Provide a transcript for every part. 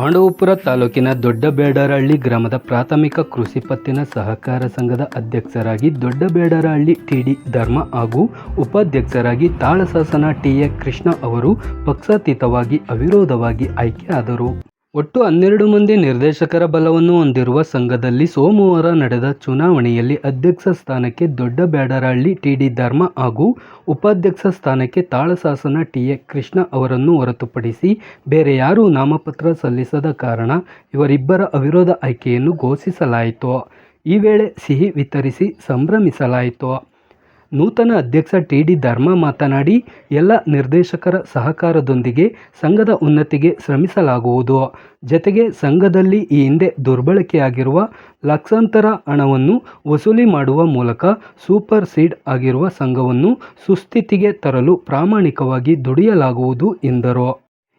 ಪಾಂಡವಪುರ ತಾಲೂಕಿನ ದೊಡ್ಡಬೇಡರಹಳ್ಳಿ ಗ್ರಾಮದ ಪ್ರಾಥಮಿಕ ಕೃಷಿ ಪತ್ತಿನ ಸಹಕಾರ ಸಂಘದ ಅಧ್ಯಕ್ಷರಾಗಿ ದೊಡ್ಡಬೇಡರಹಳ್ಳಿ ಟಿಡಿ ಧರ್ಮ ಹಾಗೂ ಉಪಾಧ್ಯಕ್ಷರಾಗಿ ತಾಳಸಾಸನ ಟಿಎ ಕೃಷ್ಣ ಅವರು ಪಕ್ಷಾತೀತವಾಗಿ ಅವಿರೋಧವಾಗಿ ಆಯ್ಕೆಯಾದರು ಒಟ್ಟು ಹನ್ನೆರಡು ಮಂದಿ ನಿರ್ದೇಶಕರ ಬಲವನ್ನು ಹೊಂದಿರುವ ಸಂಘದಲ್ಲಿ ಸೋಮವಾರ ನಡೆದ ಚುನಾವಣೆಯಲ್ಲಿ ಅಧ್ಯಕ್ಷ ಸ್ಥಾನಕ್ಕೆ ದೊಡ್ಡ ಬ್ಯಾಡರಳ್ಳಿ ಟಿ ಟಿಡಿ ಧರ್ಮ ಹಾಗೂ ಉಪಾಧ್ಯಕ್ಷ ಸ್ಥಾನಕ್ಕೆ ತಾಳಸಾಸನ ಎ. ಕೃಷ್ಣ ಅವರನ್ನು ಹೊರತುಪಡಿಸಿ ಬೇರೆ ಯಾರೂ ನಾಮಪತ್ರ ಸಲ್ಲಿಸದ ಕಾರಣ ಇವರಿಬ್ಬರ ಅವಿರೋಧ ಆಯ್ಕೆಯನ್ನು ಘೋಷಿಸಲಾಯಿತು. ಈ ವೇಳೆ ಸಿಹಿ ವಿತರಿಸಿ ಸಂಭ್ರಮಿಸಲಾಯಿತು. ನೂತನ ಅಧ್ಯಕ್ಷ ಟಿ ಡಿ ಧರ್ಮ ಮಾತನಾಡಿ, ಎಲ್ಲ ನಿರ್ದೇಶಕರ ಸಹಕಾರದೊಂದಿಗೆ ಸಂಘದ ಉನ್ನತಿಗೆ ಶ್ರಮಿಸಲಾಗುವುದು. ಜತೆಗೆ ಸಂಘದಲ್ಲಿ ಈ ಹಿಂದೆ ದುರ್ಬಳಕೆಯಾಗಿರುವ ಲಕ್ಷಾಂತರ ಹಣವನ್ನು ವಸೂಲಿ ಮಾಡುವ ಮೂಲಕ ಸೂಪರ್ ಸೀಡ್ ಆಗಿರುವ ಸಂಘವನ್ನು ಸುಸ್ಥಿತಿಗೆ ತರಲು ಪ್ರಾಮಾಣಿಕವಾಗಿ ದುಡಿಯಲಾಗುವುದು ಎಂದರು.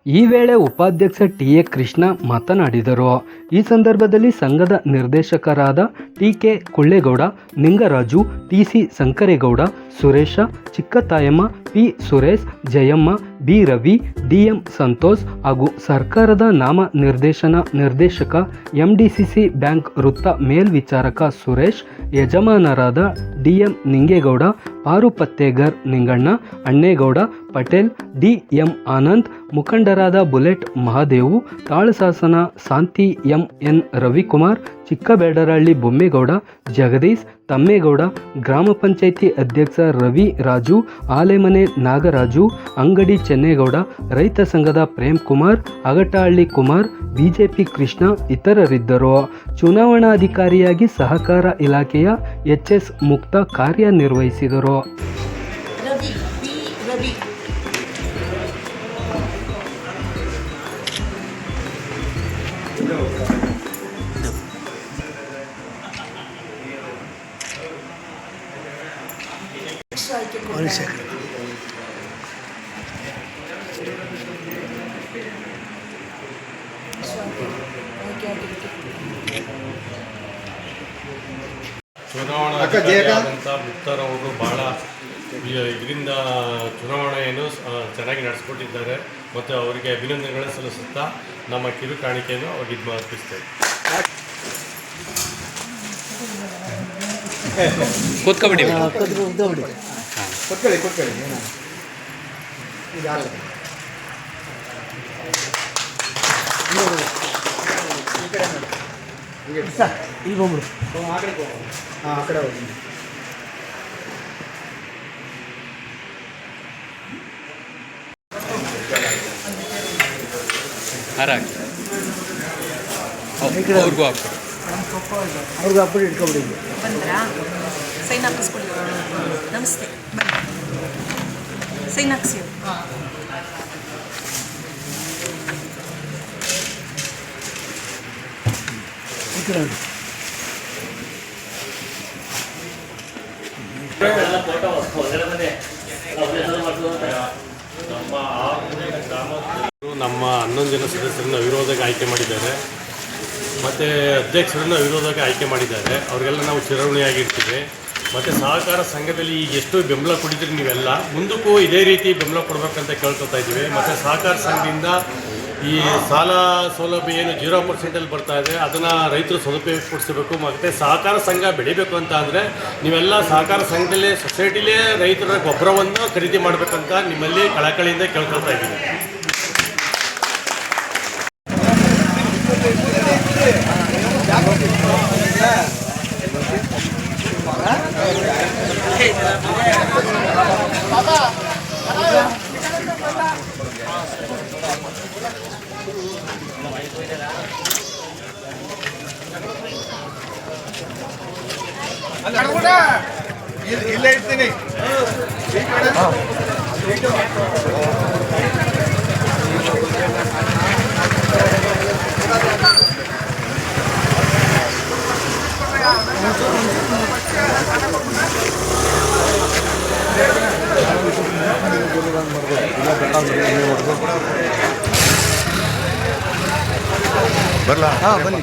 ಈ ವೇಳೆ ಉಪಾಧ್ಯಕ್ಷ ಟಿ ಎ ಕೃಷ್ಣ ಮಾತನಾಡಿದರು. ಈ ಸಂದರ್ಭದಲ್ಲಿ ಸಂಘದ ನಿರ್ದೇಶಕರಾದ T K Kollegowda, Ningaraju, T C Sankaregowda, Suresha, Chikkathayamma, P Suresh, Jayamma B. Ravi, D. M. Santosh ಹಾಗೂ ಸರ್ಕಾರದ ನಾಮ ನಿರ್ದೇಶನ ನಿರ್ದೇಶಕ, ಎಂಡಿಸಿಸಿ ಬ್ಯಾಂಕ್ ವೃತ್ತ ಮೇಲ್ವಿಚಾರಕ ಸುರೇಶ್, ಯಜಮಾನರಾದ ಡಿ. ಎಂ. ನಿಂಗೇಗೌಡ, ಪಾರುಪತ್ತೇಗರ್ ನಿಂಗಣ್ಣ, ಅಣ್ಣೇಗೌಡ, ಪಟೇಲ್, ಡಿ. ಎಂ. ಆನಂದ್, ಮುಖಂಡರಾದ bullet Mahadevu, Thalasasana, Shanthi M. N. Ravikumar Chikkabedarahalli Bommegowda, Jagadish Thammegowda, ಗ್ರಾಮ ಪಂಚಾಯಿತಿ ಅಧ್ಯಕ್ಷ ರವಿ ರಾಜು, ಆಲೆಮನೆ ನಾಗರಾಜು, ಅಂಗಡಿ ಚೆನ್ನೇಗೌಡ, ರೈತ ಸಂಘದ ಪ್ರೇಮ್ ಕುಮಾರ್, ಅಗಟಹಳ್ಳಿ ಕುಮಾರ್, ಬಿಜೆಪಿ ಕೃಷ್ಣ ಇತರರಿದ್ದರು. ಚುನಾವಣಾಧಿಕಾರಿಯಾಗಿ ಸಹಕಾರ ಇಲಾಖೆಯ ಎಚ್ ಎಸ್ ಮುಕ್ತ ಕಾರ್ಯನಿರ್ವಹಿಸಿದರು. ಆಗಿರುತ್ತೆ. ಚುನಾವಣಾಧಿಕಾರಿಯಾದಂಥ ಮುಕ್ತಾರವರು ಬಹಳ ಇದರಿಂದ ಚುನಾವಣೆಯನ್ನು ಚೆನ್ನಾಗಿ ನಡೆಸ್ಕೊಟ್ಟಿದ್ದಾರೆ ಮತ್ತು ಅವರಿಗೆ ಅಭಿನಂದನೆಗಳು ಸಲ್ಲಿಸುತ್ತಾ ನಮ್ಮ ಕಿರು ಕಾಣಿಕೆಯನ್ನು ಅವ್ರಿಗೆ ಇದು ಅರ್ಪಿಸ್ತೇವೆ ಕೂತ್ಕೊಬಿಡಿ. ಕೊಟ್ಕೊಳ್ಳಿ ಕೊಟ್ಕೊಳ್ಳಿ ಏನು. ಈಗ. ಹಿಂಗೆ ಇಲ್ಲಿ ಬಂದ್ಬಿಡು. ಆ ಕಡೆ ಹೋಗು. ಹಾಂ ಆ ಕಡೆ ಹೋಗಿ ಅವ್ರಿಗೂ ಅವ್ರಿಗೆ ಅಪ್ಪಡಿ ಇಟ್ಕೊಬಿಡಿ. ಬಂದ್ರಾ? ಸೈನ್ ಕೊಡಿ ನಮಸ್ತೆ. ಈ ಕಡೆ ನಮ್ಮ ಹನ್ನೊಂದು ಜನ ಸದಸ್ಯರನ್ನು ವಿರೋಧಕ್ಕೆ ಆಯ್ಕೆ ಮಾಡಿದ್ದಾರೆ. ಮತ್ತು ಅಧ್ಯಕ್ಷರನ್ನು ವಿರೋಧಕ್ಕೆ ಆಯ್ಕೆ ಮಾಡಿದ್ದಾರೆ. ಅವರಿಗೆಲ್ಲ ನಾವು ಚಿರಋಣಿಯಾಗಿರ್ತೀವಿ ಮತ್ತು ಸಹಕಾರ ಸಂಘದಲ್ಲಿ ಈಗ ಎಷ್ಟು ಬೆಂಬಲ ಕೊಡಿದ್ರಿ ನೀವೆಲ್ಲ? ಮುಂದಕ್ಕೂ ಇದೇ ರೀತಿ ಬೆಂಬಲ ಕೊಡಬೇಕಂತ ಕೇಳ್ಕೊತಾ ಇದ್ದೀವಿ. ಮತ್ತು ಸಹಕಾರ ಸಂಘದಿಂದ ಈ ಸಾಲ ಸೌಲಭ್ಯ ಏನು ಜೀರೋ ಪರ್ಸೆಂಟಲ್ಲಿ ಬರ್ತಾ ಇದೆ, ಅದನ್ನು ರೈತರು ಸದುಪಯೋಗ ಪಡಿಸಬೇಕು. ಮತ್ತು ಸಹಕಾರ ಸಂಘ ಬೆಳಿಬೇಕು ಅಂತ ಅಂದರೆ ನೀವೆಲ್ಲ ಸಹಕಾರ ಸಂಘದಲ್ಲೇ ಸೊಸೈಟಿಲೇ ರೈತರ ಗೊಬ್ಬರವನ್ನು ಖರೀದಿ ಮಾಡಬೇಕಂತ ನಿಮ್ಮಲ್ಲಿ ಕಳಕಳಿಯಿಂದ ಕೇಳ್ಕೊಳ್ತಾ ಇದ್ದೀವಿ. ಇಲ್ಲೇ ಇರ್ತೀನಿ. ಬರಲಾ? ಹಾಂ ಬನ್ನಿ.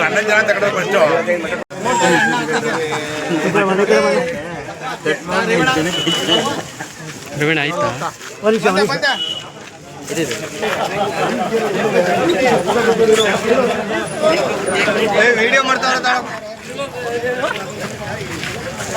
ಹನ್ನೊಂದು ಜನ ಆಯ್ತಾ ವಿಡಿಯೋ ಮಾಡ್ತಾವ್ರ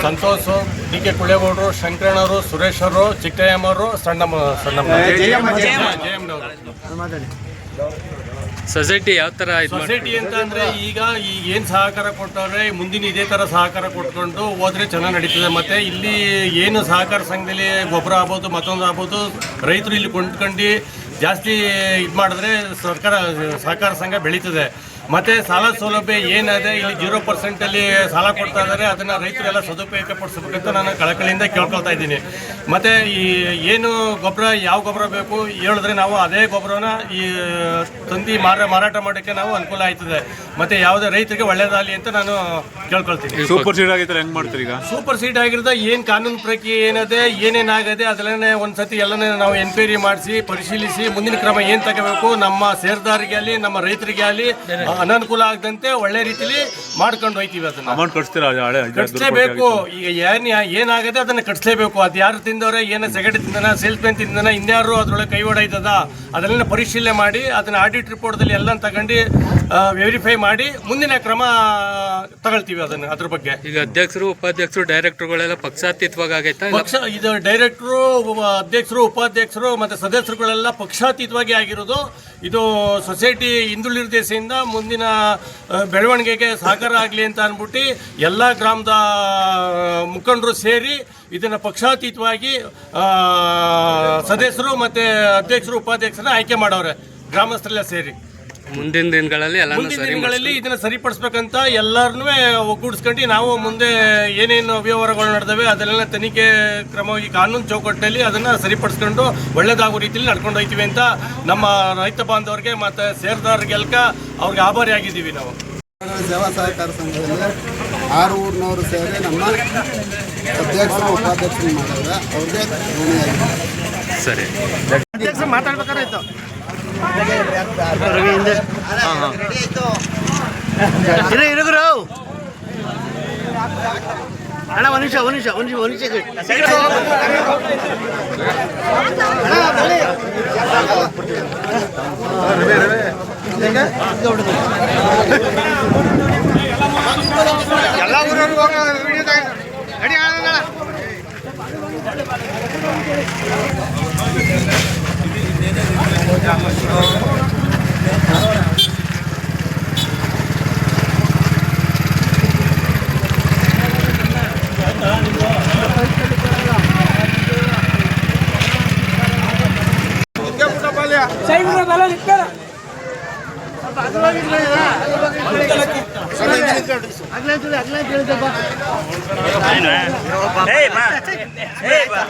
ಸಂತೋಷ್ ಡಿ ಕೆ ಕುಳ್ಳೇಗೌಡರು ಶಂಕರಣ್ಣವರು ಸುರೇಶ್ ಅವರು ಚಿಕ್ಕಯ್ಯಮ್ಮವರು ಸಣ್ಣಮ್ಮ ಸಣ್ಣಮ್ಮ. ಜಯಮ್ಮ, ಜಯಮ್ಮ. ಜಯಮ್ಮನವರು. ಸೊಸೈಟಿ ಯಾವ ಥರ ಸೊಸೈಟಿ ಅಂತ ಅಂದ್ರೆ ಈಗ ಈಗ ಏನು ಸಹಕಾರ ಕೊಟ್ಟವ್ರೆ ಮುಂದಿನ ಇದೇ ತರ ಸಹಕಾರ ಕೊಟ್ಕೊಂಡು ಹೋದ್ರೆ ಚೆನ್ನಾಗಿ ನಡೀತದೆ. ಮತ್ತೆ ಇಲ್ಲಿ ಏನು ಸಹಕಾರ ಸಂಘದಲ್ಲಿ ಗೊಬ್ಬರ ಆಗ್ಬೋದು ಮತ್ತೊಂದು ಆಗ್ಬೋದು ರೈತರು ಇಲ್ಲಿ ಕೊಂಡ್ಕೊಂಡು ಜಾಸ್ತಿ ಇದು ಮಾಡಿದ್ರೆ ಸರ್ಕಾರ ಸಹಕಾರ ಸಂಘ ಬೆಳೀತದೆ. ಮತ್ತೆ ಸಾಲ ಸೌಲಭ್ಯ ಏನಿದೆ ಇಲ್ಲಿ ಜೀರೋ ಪರ್ಸೆಂಟ್ ಅಲ್ಲಿ ಸಾಲ ಕೊಡ್ತಾ ಇದ್ದಾರೆ ಅದನ್ನ ರೈತರೆಲ್ಲ ಸದುಪಯೋಗ ಪಡಿಸಬೇಕಂತ ನಾನು ಕಳಕಳಿಯಿಂದ ಕೇಳ್ಕೊಳ್ತಾ ಇದ್ದೀನಿ. ಮತ್ತೆ ಈ ಏನು ಗೊಬ್ಬರ ಯಾವ ಗೊಬ್ಬರ ಬೇಕು ಹೇಳಿದ್ರೆ ನಾವು ಅದೇ ಗೊಬ್ಬರನ ಈ ತಂದಿ ಮಾರ ಮಾರಾಟ ಮಾಡೋಕ್ಕೆ ನಾವು ಅನುಕೂಲ ಆಯ್ತದೆ. ಮತ್ತೆ ಯಾವುದೇ ರೈತರಿಗೆ ಒಳ್ಳೇದಾಗಲಿ ಅಂತ ನಾನು ಕೇಳ್ಕೊಳ್ತೀನಿ. ಸೂಪರ್ ಸೀಡ್ ಆಗಿದ್ರೆ ಹೆಂಗ್ ಮಾಡ್ತೀರಿ ಈಗ? ಸೂಪರ್ ಸೀಡ್ ಆಗಿರೋದ ಏನು ಕಾನೂನು ಪ್ರಕ್ರಿಯೆ ಏನಿದೆ ಏನೇನಾಗದೆ ಒಂದು ಒಂದ್ಸತಿ ಎಲ್ಲನೇ ನಾವು ಎನ್ಕ್ವೈರಿ ಮಾಡಿಸಿ ಪರಿಶೀಲಿಸಿ ಮುಂದಿನ ಕ್ರಮ ಏನು ತಗೋಬೇಕು ನಮ್ಮ ಸೇರ್ದಾರಿಗೆ ಆಗಲಿ ನಮ್ಮ ರೈತರಿಗೆ ಆಗಲಿ ಅನನುಕೂಲ ಆಗದಂತೆ ಒಳ್ಳೆ ರೀತಿಲಿ ಮಾಡ್ಕೊಂಡು ಹೋಯ್ತೀವಿ ಅದನ್ನ. ಅಮೌಂಟ್ ಕಟ್ಸ್ತೀರಾ? ಅದು ಹಳೆ ಐದು ಹತ್ತು ರೂಪಾಯಿ ಕಟ್ಸ್ಲೇಬೇಕು ಈಗ ಏನ್ ಏನಾಗದೆ ಅದನ್ನ ಕಟ್ಸ್ಲೇಬೇಕು. ಅದು ಯಾರು ತಿಂದವ್ರೆ ಏನ ಸೆಗಡಿ ತಿಂದನ ಸೇಲ್ಸ್ ಮ್ಯಾನ್ ತಿಂದನ ಇನ್ಯಾರು ಅದ್ರೊಳಗೆ ಕೈ ಹೊಡೈತದ ಅದನ್ನೆಲ್ಲ ಪರಿಶೀಲನೆ ಮಾಡಿ ಅದನ್ನ ಆಡಿಟ್ ರಿಪೋರ್ಟ್ದಲ್ಲಿ ಎಲ್ಲ ತಗೊಂಡು ವೆರಿಫೈ ಮಾಡಿ ಮುಂದಿನ ಕ್ರಮ ತಗೊಳ್ತೀವಿ ಅದನ್ನ ಅದ್ರ ಬಗ್ಗೆ. ಈಗ ಅಧ್ಯಕ್ಷರು ಉಪಾಧ್ಯಕ್ಷರು ಡೈರೆಕ್ಟರ್ಗಳೆಲ್ಲ ಪಕ್ಷಾತೀತವಾಗಿ ಆಗೈತಾ ಇಲ್ಲ? ಪಕ್ಷ ಇದು ಡೈರೆಕ್ಟ್ರು ಅಧ್ಯಕ್ಷರು ಉಪಾಧ್ಯಕ್ಷರು ಮತ್ತೆ ಸದಸ್ಯರುಗಳೆಲ್ಲ ಪಕ್ಷಾತೀತವಾಗಿ ಆಗಿರೋದು ಇದು ಸೊಸೈಟಿ ಹಿಂದುಳಿದ ದೇಶದಿಂದ ಮುಂದಿನ ಬೆಳವಣಿಗೆಗೆ ಸಹಕಾರ ಆಗಲಿ ಅಂತ ಅಂದ್ಬಿಟ್ಟು ಎಲ್ಲ ಗ್ರಾಮದ ಮುಖಂಡರು ಸೇರಿ ಇದನ್ನು ಪಕ್ಷಾತೀತವಾಗಿ ಸದಸ್ಯರು ಮತ್ತು ಅಧ್ಯಕ್ಷರು, ಉಪಾಧ್ಯಕ್ಷರನ್ನ ಆಯ್ಕೆ ಮಾಡೋರೆ, ಗ್ರಾಮಸ್ಥರೆಲ್ಲ ಸೇರಿ. ಮುಂದಿನ ದಿನಗಳಲ್ಲಿ ಎಲ್ಲ ಮುಂದಿನ ಸರಿ ದಿನಗಳಲ್ಲಿ ಇದನ್ನ ಸರಿಪಡಿಸ್ಬೇಕಂತ ಎಲ್ಲರನ್ನೂ ಒಗ್ಗೂಡಿಸ್ಕೊಂಡು ನಾವು ಮುಂದೆ ಏನೇನು ಅವ್ಯವಹಾರಗಳು ನಡೆದವೆ ಅದನ್ನೆಲ್ಲ ತನಿಖೆ ಕ್ರಮವಾಗಿ ಕಾನೂನು ಚೌಕಟ್ಟಲ್ಲಿ ಅದನ್ನ ಸರಿಪಡಿಸ್ಕೊಂಡು ಒಳ್ಳೇದಾಗೋ ರೀತಿಯಲ್ಲಿ ನಡ್ಕೊಂಡು ಹೋಗ್ತೀವಿ ಅಂತ ನಮ್ಮ ರೈತ ಬಾಂಧವರಿಗೆ ಮತ್ತೆ ಸೇರ್ದಾರ್ಗೆಲ್ಕ ಅವ್ರಿಗೆ ಆಭಾರಿ ಆಗಿದ್ದೀವಿ ನಾವು. ಸೇವಾ ಸಹಕಾರ ಸಂಘದಲ್ಲಿ ಆರು ಊರಿನವರು ಸೇರಿ ನಮ್ಮ ಅಧ್ಯಕ್ಷರು ಉಪಾಧ್ಯಕ್ಷರು ಮಾಡಿದ್ರೆ ಅವ್ರಿಗೆ ಋಣಿಯಾಗಿದೆ ಸರಿ ಇರು ಇರುಗುರು ಅಣ್ಣ ಒಂದು ನಿಮಿಷ ಒಂದು ನಿಮಿಷ ಒಂದು ನಿಮಿಷ ಒಂದು ನಿಮಿಷ ಎಲ್ಲ ಅಗ್ಲೇ ಅಗ್ಲೇ ಅಗ್ಲೇ ಬಾ ಏ ಬಾ ಏ ಬಾ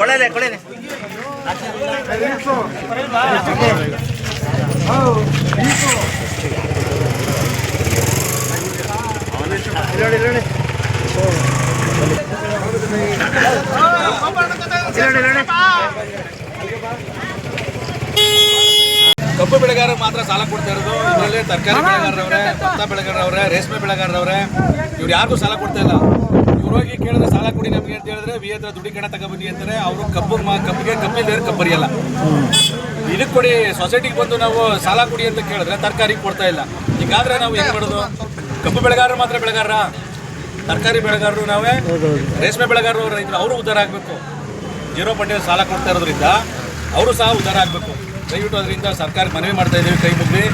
ಕೊಳೆಲೆ ಕೊಳೆಲೆ ಕಬ್ಬು ಬೆಳೆಗಾರರು ಮಾತ್ರ ಸಾಲ ಕೊಡ್ತಾ ಇರೋದು. ಇದರಲ್ಲಿ ತರಕಾರಿ ಬೆಳೆಗಾರರವ್ರೆ ಭತ್ತ ಬೆಳೆಗಾರರವ್ರೆ ರೇಷ್ಮೆ ಬೆಳೆಗಾರರವ್ರೆ. ಇವ್ರು ಯಾರಿಗೂ ಸಾಲ ಕೊಡ್ತಾ ಇಲ್ಲ. ಹೋಗಿ ಕೇಳಿದ್ರೆ ಸಾಲ ಕೊಡಿ ನಮಗೆ ಅಂತ ಹೇಳಿದ್ರೆ ವಿ ಹತ್ರ ದುಡ್ಡಿ ಕಣ ತಗೊಬನ್ನಿ ಅಂತಾರೆ. ಅವರು ಕಬ್ಬು ಕಬ್ಬಿಗೆ ಕಬ್ಬಿಲ್ದೇ ಕಬ್ಬರಿಯಲ್ಲ. ಇದಕ್ಕೆ ಕೊಡಿ ಸೊಸೈಟಿಗೆ ಬಂದು ನಾವು ಸಾಲ ಕೊಡಿ ಅಂತ ಕೇಳಿದ್ರೆ ತರಕಾರಿ ಕೊಡ್ತಾ ಇಲ್ಲ. ಹೀಗಾದ್ರೆ ನಾವು ಏನು ಮಾಡೋದು? ಕಬ್ಬು ಬೆಳೆಗಾರರು ಮಾತ್ರ ಬೆಳೆಗಾರ ತರಕಾರಿ ಬೆಳೆಗಾರರು ನಾವೇ? ರೇಷ್ಮೆ ಬೆಳೆಗಾರರು ರೈತರು, ಅವರು ಉದ್ಧಾರ ಆಗಬೇಕು. ಜೀರೋ ಬಡ್ಡಿ ಸಾಲ ಕೊಡ್ತಾ ಇರೋದ್ರಿಂದ ಅವರು ಸಹ ಉದ್ಧಾರ ಆಗಬೇಕು. ದಯವಿಟ್ಟು ಅದರಿಂದ ಸರ್ಕಾರ ಮನವಿ ಮಾಡ್ತಾ ಇದ್ದೀವಿ ಕೈ ಮುಗ್ಗಿ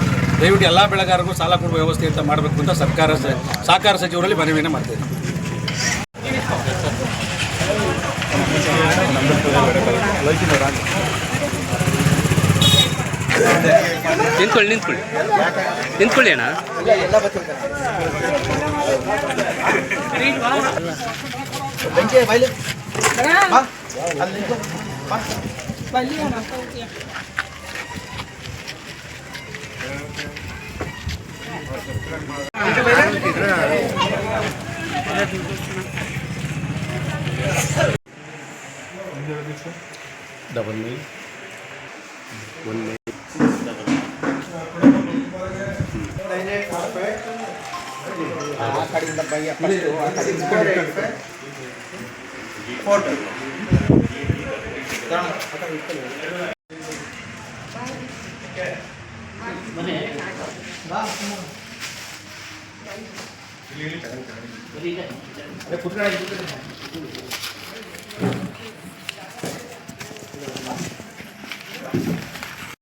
ದಯವಿಟ್ಟು ಎಲ್ಲ ಬೆಳೆಗಾರರಿಗೂ ಸಾಲ ಕೊಡುವ ವ್ಯವಸ್ಥೆ ಅಂತ ಮಾಡಬೇಕು ಅಂತ ಸರ್ಕಾರ ಸಹಕಾರ ಸಚಿವರಲ್ಲಿ ಮನವಿಯನ್ನು ಮಾಡ್ತಾ ನಿಂತ್ಕೊಳ್ಳಿ ನಿಂತ್ಕೊಳ್ಳಿ ನಿಂತ್ಕೊಳ್ಳಿ ಅಣ್ಣ ಬೆಂಕಿ ಬೈಲಿ ಬಾ ಅಲ್ಲಿ ನಿಂತ್ಕೊ. ಬಾ ಡಬಲ್ ನೈನ್ ಒನ್